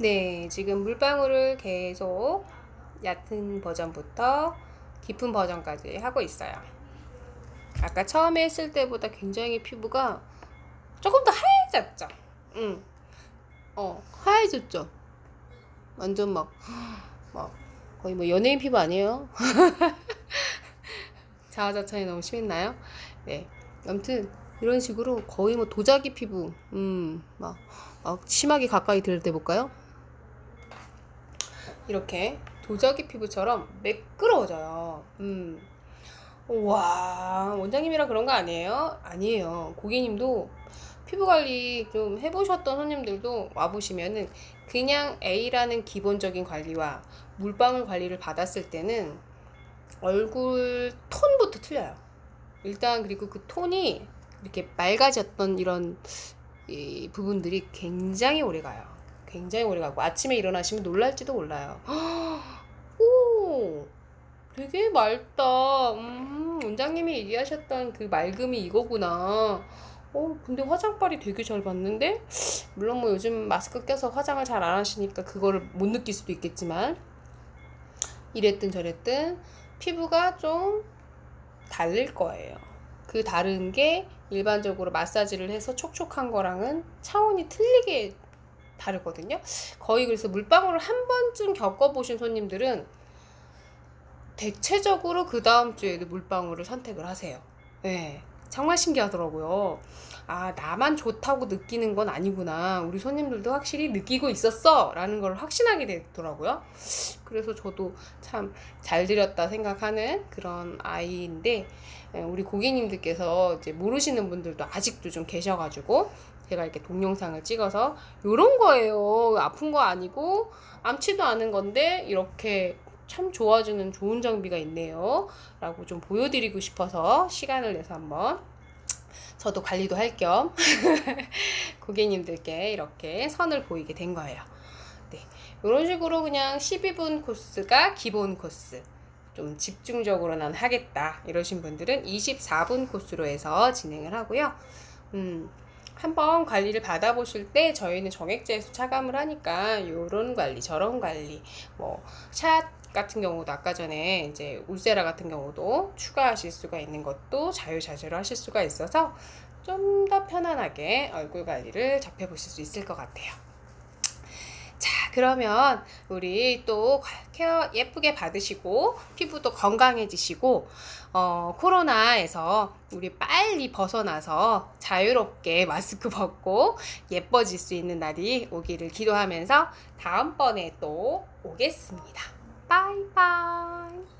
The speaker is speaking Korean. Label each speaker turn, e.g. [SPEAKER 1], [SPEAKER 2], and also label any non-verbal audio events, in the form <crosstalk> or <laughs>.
[SPEAKER 1] 네, 지금 물방울을 계속 얕은 버전부터 깊은 버전까지 하고 있어요. 아까 처음에 했을 때보다 굉장히 피부가 조금 더 하얘졌죠? 응. 어, 하얘졌죠? 완전 막, 막, 거의 뭐 연예인 피부 아니에요? <laughs> 자아자찬이 너무 심했나요? 네. 아무튼, 이런 식으로 거의 뭐 도자기 피부, 음, 막, 막 심하게 가까이 들을 때 볼까요? 이렇게 도자기 피부처럼 매끄러워져요. 음. 와, 원장님이랑 그런 거 아니에요? 아니에요. 고객님도 피부 관리 좀 해보셨던 손님들도 와보시면은 그냥 A라는 기본적인 관리와 물방울 관리를 받았을 때는 얼굴 톤부터 틀려요. 일단 그리고 그 톤이 이렇게 맑아졌던 이런 이 부분들이 굉장히 오래 가요. 굉장히 오래 가고 아침에 일어나시면 놀랄지도 몰라요. 오, 되게 맑다. 음, 원장님이 얘기하셨던 그 맑음이 이거구나. 어, 근데 화장빨이 되게 잘 봤는데? 물론 뭐 요즘 마스크 껴서 화장을 잘 안 하시니까 그거를 못 느낄 수도 있겠지만, 이랬든 저랬든 피부가 좀 다를 거예요. 그 다른 게 일반적으로 마사지를 해서 촉촉한 거랑은 차원이 틀리게 다르거든요. 거의 그래서 물방울을 한 번쯤 겪어보신 손님들은 대체적으로 그 다음 주에도 물방울을 선택을 하세요. 네. 정말 신기하더라고요. 아, 나만 좋다고 느끼는 건 아니구나. 우리 손님들도 확실히 느끼고 있었어. 라는 걸 확신하게 되더라고요. 그래서 저도 참잘 들였다 생각하는 그런 아이인데, 예, 우리 고객님들께서 이제 모르시는 분들도 아직도 좀 계셔가지고, 제가 이렇게 동영상을 찍어서, 요런 거예요. 아픈 거 아니고, 암치도 않은 건데, 이렇게 참 좋아지는 좋은 장비가 있네요. 라고 좀 보여드리고 싶어서 시간을 내서 한번 저도 관리도 할 겸 <laughs> 고객님들께 이렇게 선을 보이게 된 거예요. 네. 이런 식으로 그냥 12분 코스가 기본 코스. 좀 집중적으로 난 하겠다. 이러신 분들은 24분 코스로 해서 진행을 하고요. 음, 한번 관리를 받아보실 때 저희는 정액제에서 차감을 하니까 요런 관리, 저런 관리, 뭐, 샷 같은 경우도 아까 전에 이제 울세라 같은 경우도 추가하실 수가 있는 것도 자유자재로 하실 수가 있어서 좀 더 편안하게 얼굴 관리를 접해 보실 수 있을 것 같아요. 자, 그러면 우리 또 케어 예쁘게 받으시고 피부도 건강해지시고 어, 코로나에서 우리 빨리 벗어나서 자유롭게 마스크 벗고 예뻐질 수 있는 날이 오기를 기도하면서 다음번에 또 오겠습니다. 바이바이.